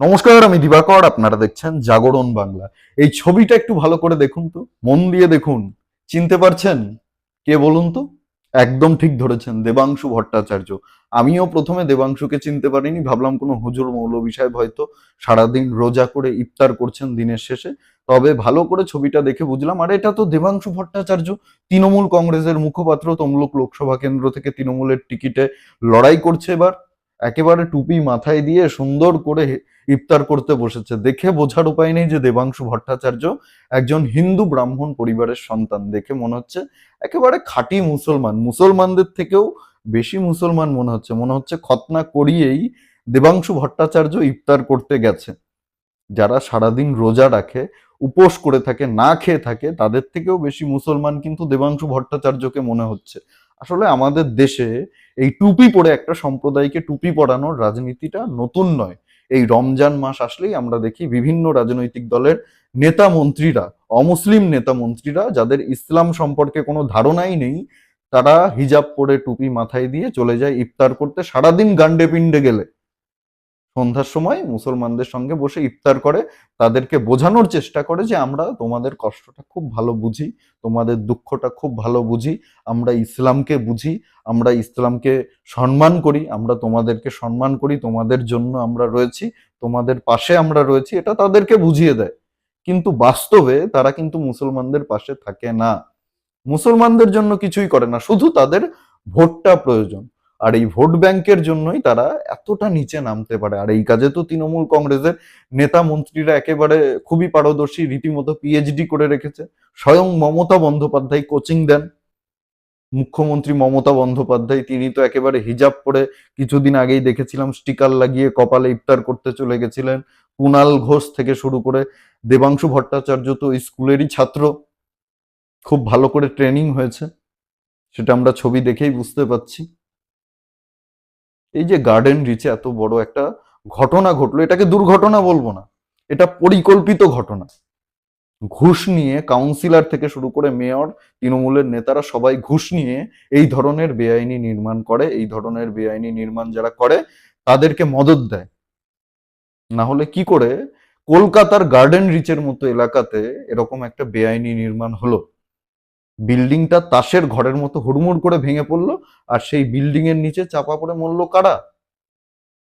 নমস্কার, আমি দিবাকর, আপনারা দেখছেন জাগরণ বাংলা। এই ছবিটা একটু ভালো করে দেখুন তো, মন দিয়ে দেখুন। চিনতে পারছেন? কে বলুন তো? একদম ঠিক ধরেছেন, দেবাংশু ভট্টাচার্য। আমিও প্রথমে দেবাংশুকে চিনতে পারিনি, ভাবলাম কোনো হুজুর মৌলবী হয়তো সারাদিন রোজা করে ইফতার করছেন দিনের শেষে। তবে ভালো করে ছবিটা দেখে বুঝলাম, আর এটা তো দেবাংশু ভট্টাচার্য, তৃণমূল কংগ্রেসের মুখপাত্র, তমলুক লোকসভা কেন্দ্র থেকে তৃণমূলের টিকিটে লড়াই করছে এবার। একেবারে টুপি মাথায় দিয়ে সুন্দর করে ইফতার করতে বসেছে। দেখে বোঝার উপায় নেই যে দেবাংশু ভট্টাচার্য একজন হিন্দু ব্রাহ্মণ পরিবারের সন্তান। দেখে মনে হচ্ছে একেবারে খাঁটি মুসলমান। মুসলমানদের থেকেও বেশি মুসলমান মনে হচ্ছে। মনে হচ্ছে খতনা করিয়েই দেবাংশু ভট্টাচার্য ইফতার করতে গেছে। যারা সারাদিন রোজা রাখে, উপোস করে থাকে, না খেয়ে থাকে, তাদের থেকেও বেশি মুসলমান কিন্তু দেবাংশু ভট্টাচার্যকে মনে হচ্ছে। আসলে আমাদের দেশে এই টুপি পরে একটা সম্প্রদায়কে টুপি পরানোর রাজনীতিটা নতুন নয়। এই রমজান মাস আসলেই আমরা দেখি বিভিন্ন রাজনৈতিক দলের নেতা মন্ত্রীরা, অমুসলিম নেতা মন্ত্রীরা, যাদের ইসলাম সম্পর্কে কোনো ধারণাই নেই, তারা হিজাব পরে টুপি মাথায় দিয়ে চলে যায় ইফতার করতে, সারাদিন গান্ডে পিণ্ডে গেলে। সন্ধ্যার সময় মুসলমানদের সঙ্গে বসে ইফতার করে, তাদেরকে বোঝানোর চেষ্টা করে যে আমরা তোমাদের কষ্টটা খুব ভালো বুঝি, তোমাদের দুঃখটা খুব ভালো বুঝি, আমরা ইসলামকে বুঝি, আমরা ইসলামকে সম্মান করি, আমরা তোমাদেরকে সম্মান করি, তোমাদের জন্য আমরা রয়েছি, তোমাদের পাশে আমরা রয়েছি, এটা তাদেরকে বুঝিয়ে দেয়। কিন্তু বাস্তবে তারা কিন্তু মুসলমানদের পাশে থাকে না। মুসলমানদের জন্য কিছুই করে না, শুধু তাদের ভোটটা প্রয়োজন। আর এই ভোট ব্যাংকের জন্যই তারা এতটা নিচে নামতে পারে। আর এই কাজে তো তৃণমূল কংগ্রেসের নেতা মন্ত্রীরা একেবারে খুবই পারদর্শী, রীতিমতো পিএইচডি করে রেখেছে। স্বয়ং মমতা বন্দ্যোপাধ্যায় কোচিং দেন। মুখ্যমন্ত্রী মমতা বন্দ্যোপাধ্যায়, তিনি তো একেবারে হিজাব পরে কিছুদিন আগেই দেখেছিলাম, স্টিকার লাগিয়ে কপালে ইফতার করতে চলে গেছিলেন। কুনাল ঘোষ থেকে শুরু করে দেবাংশু ভট্টাচার্য তো স্কুলেরই ছাত্র। খুব ভালো করে ট্রেনিং হয়েছে। সেটা আমরা ছবি দেখেই বুঝতে পাচ্ছি এই যে গার্ডেন রিচে এত বড় একটা ঘটনা ঘটলো, এটাকে দুর্ঘটনা বলব না, এটা পরিকল্পিত ঘটনা। ঘুষ নিয়ে কাউন্সিলর থেকে শুরু করে মেয়র তৃণমূলের নেতারা সবাই ঘুষ নিয়ে এই ধরনের বেআইনি নির্মাণ করে, এই ধরনের বেআইনি নির্মাণ যারা করে, তাদেরকে মদত দেয়। না হলে কি করে, কলকাতার গার্ডেন রিচের মতো এলাকাতে এরকম একটা বেআইনি নির্মাণ হলো। বিল্ডিংটা তাসের ঘরের মতো হুড়মুড় করে ভেঙে পড়ল, আর সেই বিল্ডিং এর নিচে চাপা পড়ে মরলো কারা?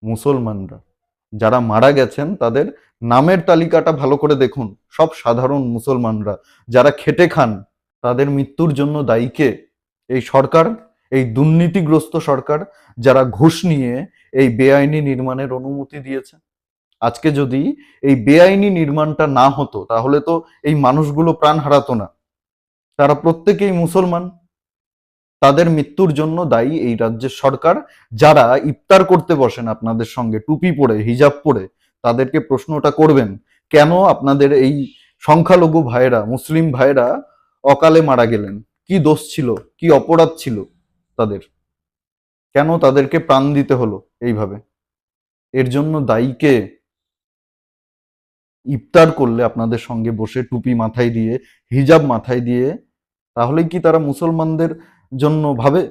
মুসলমানরা। যারা মারা গেছেন, তাদের নামের তালিকাটা ভালো করে দেখুন। সব সাধারণ মুসলমানরা। যারা খেটে খান, তাদের মৃত্যুর জন্য দায়ীকে এই সরকার? এই দুর্নীতিগ্রস্ত সরকার? যারা ঘুষ নিয়ে এই বেআইনি নির্মাণের অনুমতি দিয়েছে? আজকে যদি এই বেআইনি নির্মাণটা না হতো, তাহলে তো এই মানুষগুলো প্রাণ হারাতো না। তারা প্রত্যেকেই মুসলমান। তাদের মৃত্যুর জন্য দায়ী এই রাজ্যের সরকার। যারা ইফতার করতে বসেন আপনাদের সঙ্গে, টুপি পরে, হিজাব পরে, তাদেরকে প্রশ্নটা করবেন, কেন আপনাদের এই সংখ্যালঘু ভাইয়েরা, মুসলিম ভাইয়েরা অকালে মারা গেলেন? কি দোষ ছিল? কি অপরাধ ছিল তাদের? কেন তাদেরকে প্রাণ দিতে হলো এইভাবে? এর জন্য দায়ী কে? ইফতার করলে আপনাদের সঙ্গে বসে টুপি মাথায় দিয়ে, হিজাব মাথায় দিয়ে তাহলে কি তারা মুসলমানদের জন্য ভাবে?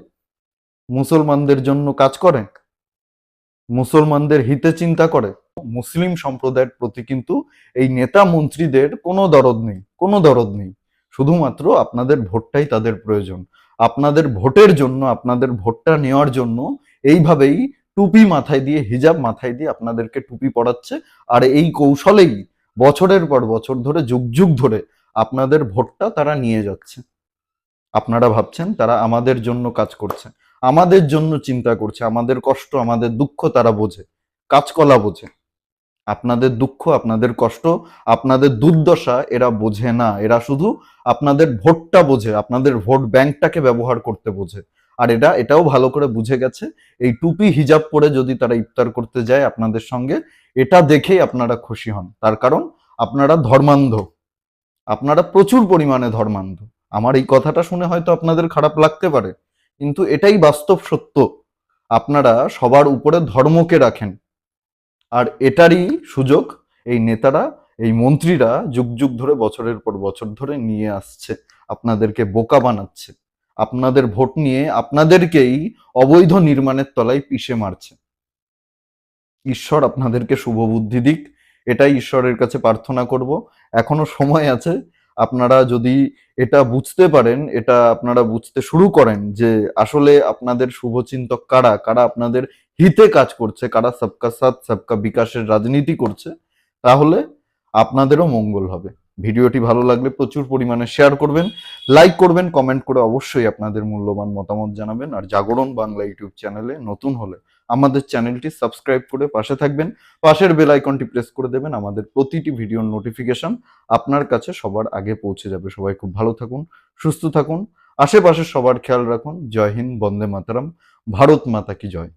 মুসলমানদের জন্য কাজ করে? মুসলমানদের হিতে চিন্তা করে? মুসলিম সম্প্রদায়ের প্রতি কিন্তু এই নেতা মন্ত্রীদের কোনো দরদ নেই, কোনো দরদ নেই। শুধুমাত্র আপনাদের ভোটটাই তাদের প্রয়োজন। আপনাদের ভোটের জন্য, আপনাদের ভোটটা নেওয়ার জন্য এইভাবেই টুপি মাথায় দিয়ে, হিজাব মাথায় দিয়ে আপনাদেরকে টুপি পড়াচ্ছে আর এই কৌশলেই বছরের পর বছর ধরে, যুগ যুগ ধরে আপনাদের ভোটটা তারা নিয়ে যাচ্ছে। আপনারা ভাবছেন তারা আমাদের জন্য কাজ করছে, আমাদের জন্য চিন্তা করছে, আমাদের কষ্ট, আমাদের দুঃখ তারা বোঝে, কাজকলা বোঝে। আপনাদের দুঃখ, আপনাদের কষ্ট, আপনাদের দুর্দশা এরা বোঝে না, এরা শুধু আপনাদের ভোটটা বোঝে, আপনাদের ভোট ব্যাংকটাকে ব্যবহার করতে বোঝে। আর এটা, এটাও ভালো করে বুঝে গেছে। এই টুপি, হিজাব পরে যদি তারা ইফতার করতে যায় আপনাদের সঙ্গে, এটা দেখেই আপনারা খুশি হন। তার কারণ, আপনারা ধর্মান্ধ। আপনারা প্রচুর পরিমাণে ধর্মান্ধ। আমার এই কথাটা শুনে হয়তো আপনাদের খারাপ লাগতে পারে, কিন্তু এটাই বাস্তব সত্য। আপনারা সবার উপরে ধর্মকে রাখেন। আর এটারই সুযোগ এই নেতারা, এই মন্ত্রীরা যুগ যুগ ধরে, বছরের পর বছর ধরে নিয়ে আসছে, আপনাদেরকে বোকা বানাচ্ছে। আপনাদের ভোট নিয়ে আপনাদেরকেই অবৈধ নির্মাণের তলায় পিষে মারছে। ঈশ্বর আপনাদেরকে শুভ বুদ্ধি দিক, এটাই ঈশ্বরের কাছে প্রার্থনা করব। এখনও সময় আছে, আপনারা যদি এটা বুঝতে পারেন, এটা আপনারা বুঝতে শুরু করেন যে আসলে আপনাদের শুভচিন্তক কারা কারা আপনাদের হিতে কাজ করছে, কারা সবকা সাথ, সবকা বিকাশের রাজনীতি করছে, তাহলে আপনাদেরও মঙ্গল হবে। ভিডিওটি ভালো লাগলে প্রচুর পরিমাণে শেয়ার করবেন লাইক করবেন কমেন্ট করে অবশ্যই আপনাদের মূল্যবান মতামত জানাবেন। আর জাগরণ বাংলা ইউটিউব চ্যানেলে নতুন হলে আমাদের চ্যানেলটি সাবস্ক্রাইব করে পাশে থাকবেন। পাশের বেল আইকনটি প্রেস করে দেবেন, আমাদের প্রতিটি ভিডিওর নোটিফিকেশন আপনার কাছে সবার আগে পৌঁছে যাবে। সবাই খুব ভালো থাকুন, সুস্থ থাকুন, আশেপাশে সবার খেয়াল রাখুন। জয় হিন্দ, বন্দে মাতারাম, ভারত মাতা কি জয়।